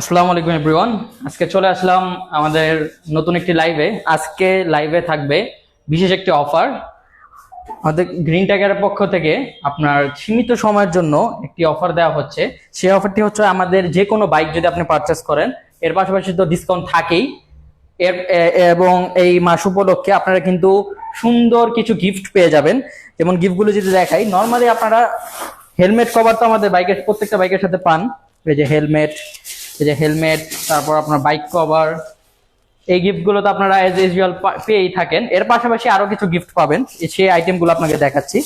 আসসালামু আলাইকুম এভরিওয়ান। আজকে চলে আসলাম আমাদের নতুন একটি লাইভে আজকে লাইভে থাকবে বিশেষ একটি অফার আমাদের গ্রিন ট্যাগের পক্ষ থেকে আপনার সীমিত সময়ের জন্য একটি অফার দেওয়া হচ্ছে। সেই অফারটি হচ্ছে আমাদের যে কোনো বাইক যদি আপনি পারচেস করেন, এর পাশাপাশি তো ডিসকাউন্ট থাকেই। এর এবং এই মাস উপলক্ষে আপনারা কিন্তু সুন্দর কিছু গিফট পেয়ে যাবেন। যেমন গিফটগুলো যদি দেখাই নর্মালি আপনারা হেলমেট কভার তো আমাদের বাইকের প্রত্যেকটা বাইকের সাথে পান। এই যে হেলমেট এই যে হেলমেট, তারপর আপনার বাইক কভার, এই গিফটগুলো তো আপনারা এজ ইউজুয়াল পেয়েই থাকেন। এর পাশাপাশি আরও কিছু গিফট পাবেন। সেই আইটেমগুলো আপনাকে দেখাচ্ছি।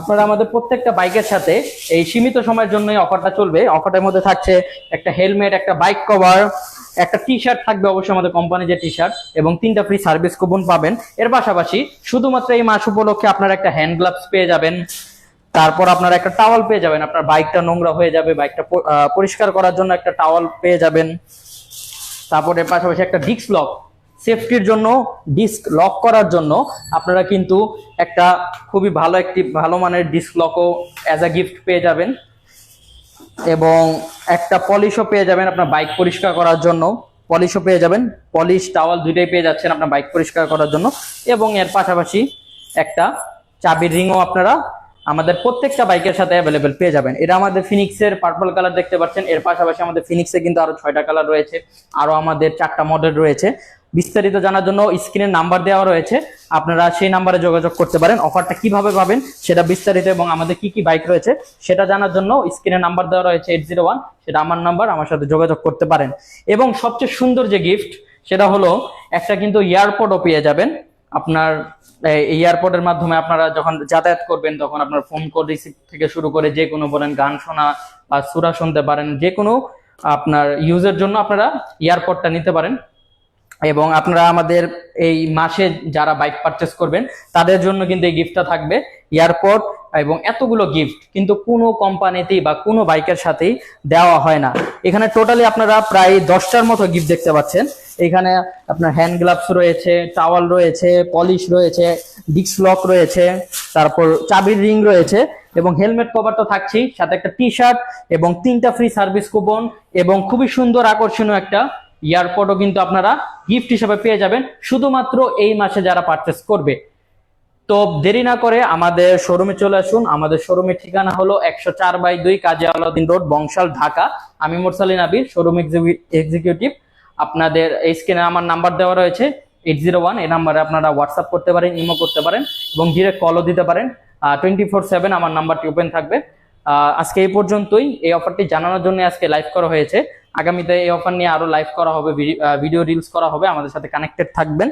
আপনারা আমাদের প্রত্যেকটা বাইকের সাথে এই সীমিত সময়ের জন্যই অফারটা চলবে। অফারটার মধ্যে থাকছে একটা হেলমেট, একটা বাইক কভার, একটা টি শার্ট থাকবে অবশ্যই আমাদের কোম্পানি যে টি শার্ট এবং তিনটা ফ্রি সার্ভিস কুপন পাবেন। এর পাশাপাশি শুধুমাত্র এই মাস উপলক্ষে আপনারা একটা হ্যান্ড গ্লাভস পেয়ে যাবেন। তারপর আপনারা একটা টাওয়াল পেয়ে যাবেন। আপনার বাইকটা নোংরা হয়ে যাবে বাইকটা পরিষ্কার করার জন্য একটা টাওয়াল পেয়ে যাবেন। তারপরে পাশাপাশি একটা ডিস্ক লক সেফটির জন্য ডিস্ক লক করার জন্য আপনারা কিন্তু একটা খুবই ভালো একটি, ভালো মানের ডিস্ক লকও অ্যাজ আ গিফট পেয়ে যাবেন। এবং একটা পলিশও পেয়ে যাবেন আপনার বাইক পরিষ্কার করার জন্য। পলিশও পেয়ে যাবেন। পলিশ টাওয়াল দুইটাই পেয়ে যাচ্ছেন আপনার বাইক পরিষ্কার করার জন্য। এবং এর পাশাপাশি একটা চাবির রিংও আপনারা আমাদের প্রত্যেকটা বাইকের সাথে অ্যাভেলেবেল পেয়ে যাবেন। এটা আমাদের ফিনিক্সের পার্পল কালার দেখতে পাচ্ছেন। এর পাশাপাশি আমাদের ফিনিক্সে কিন্তু আরও ছয়টা কালার রয়েছে। আরও আমাদের চারটা মডেল রয়েছে। বিস্তারিত জানার জন্য স্ক্রিনের নাম্বার দেওয়া রয়েছে। আপনারা সেই নাম্বারে যোগাযোগ করতে পারেন। অফারটা কীভাবে পাবেন সেটা বিস্তারিত এবং আমাদের কি কি বাইক রয়েছে সেটা জানার জন্য স্ক্রিনের নাম্বার দেওয়া রয়েছে এইট জিরো ওয়ান সেটা আমার নাম্বার আমার সাথে যোগাযোগ করতে পারেন। এবং সবচেয়ে সুন্দর যে গিফট সেটা হলো একটা কিন্তু এয়ারপোর্টও পেয়ে যাবেন। আপনার এয়ারপোর্টের মাধ্যমে আপনারা যখন যাতায়াত করবেন, তখন আপনার ফোন কল রিসিভ থেকে শুরু করে যে কোনো বলেন গান শোনা বা সুরা শুনতে পারেন, যে কোনো আপনার ইউজের জন্য আপনারা এয়ারপোর্টটা নিতে পারেন। এবং আপনারা আমাদের এই মাসে যারা বাইক পারচেস করবেন, তাদের জন্য কিন্তু এই গিফটটা থাকবে এয়ারপোর্ট এবং এতগুলো গিফট কিন্তু কোনো কোম্পানিতেই বা কোনো বাইকের সাথেই দেওয়া হয় না। এখানে টোটালি আপনারা প্রায় দশটার মতো গিফট দেখতে পাচ্ছেন। এখানে আপনার হ্যান্ড গ্লাভস রয়েছে টাওয়াল রয়েছে পলিশ রয়েছে ডিস্ক লক রয়েছে, তারপর চাবির রিং রয়েছে এবং হেলমেট কভার তো থাকছেই, সাথে একটা টি শার্ট এবং তিনটা ফ্রি সার্ভিস কুপন এবং খুবই সুন্দর আকর্ষণীয় একটা এয়ারপোর্টও কিন্তু আপনারা গিফট হিসেবে পেয়ে যাবেন, শুধুমাত্র এই মাসে যারা পারচেস করবে। তো দেরি না করে আমাদের শোরুমে চলে আসুন, আমাদের শোরুমের ঠিকানা হলো একশো চার বাই দুই কাজী আলাউদ্দিন রোড, বংশাল, ঢাকা। আমি মোরসালিন আবির শোরুম এক্সিকিউটিভ আপনাদের এই স্ক্রিনে আমার নাম্বার দেওয়া রয়েছে এইট জিরো ওয়ান এই নাম্বারে আপনারা হোয়াটসঅ্যাপ করতে পারেন ইমো করতে পারেন এবং ডিরেক্ট কলও দিতে পারেন। টোয়েন্টি ফোর সেভেন আমার নাম্বারটি ওপেন থাকবে। আজকে এই পর্যন্তই। এই অফারটি জানানোর জন্য আজকে লাইভ করা হয়েছে। আগামীতে এই অফার নিয়ে আরও লাইভ করা হবে ভিডিও রিলস করা হবে। আমাদের সাথে কানেক্টেড থাকবেন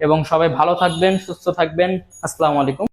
এবং সবাই ভালো থাকবেন, সুস্থ থাকবেন। আসসালামু আলাইকুম।